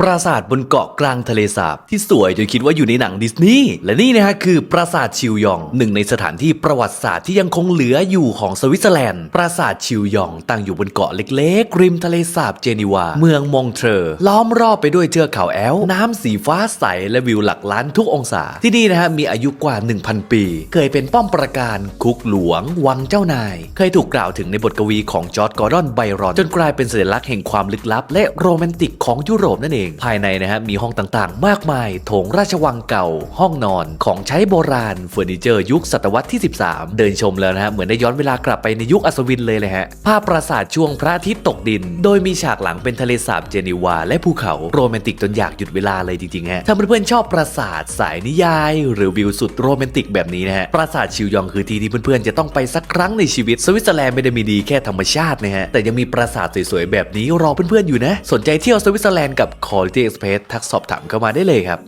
ปราสาทบนเกาะกลางทะเลสาบที่สวยจนคิดว่าอยู่ในหนังดิสนีย์และนี่นะฮะคือปราสาทชิวยอง หนึ่งในสถานที่ประวัติศาสตร์ที่ยังคงเหลืออยู่ของสวิตเซอร์แลนด์ ปราสาทชิวยอง ตั้งอยู่บนเกาะเล็กๆ ริมทะเลสาบเจนีวา เมืองมองเทอร์ล้อมรอบไปด้วยเทือกเขาแอล น้ำสีฟ้าใสและวิวหลักล้านทุกองศา ที่นี่นะฮะมีอายุกว่า 1,000 ปี เคยเป็นป้อมปราการคุกหลวง วังเจ้านาย เคยถูกกล่าวถึงในบทกวีของจอร์ดกอร์ดอนไบรอนจนกลายเป็นสัญลักษณ์แห่งความลึกลับ และโรแมนติกของยุโรปนั่นเองภายในนะฮะมีห้องต่างๆ มากมายโถงราชวังเก่า ห้องนอนของใช้โบราณเฟอร์นิเจอร์ยุคศตวรรษที่ 13 เดินชมแล้วนะฮะเหมือนได้ย้อนเวลากลับไปในยุคอัศวินเลยเลยฮะภาพปราสาทช่วงพระอาทิตย์ตกดิน โดยมีฉากหลังเป็นทะเลสาบเจนีวา และภูเขาโรแมนติกจนอยากหยุดเวลาเลยจริงๆฮะถ้าเพื่อนๆชอบปราสาทสายนิยาย หรือวิวสุดโรแมนติกแบบนี้นะฮะปราสาทชิวยองคือที่ที่เพื่อนๆจะต้องไปสักครั้งในชีวิตสวิตเซอร์แลนด์ไม่ได้มีดีแค่ธรรมชาตินะฮะแต่ยังมีปราสาทสวยๆแบบนี้รอเพื่อนๆอยู่นะ สนใจเที่ยวสวิตเซอร์แลนด์กับ Quality Express ทักสอบถามเข้ามาได้เลยครับ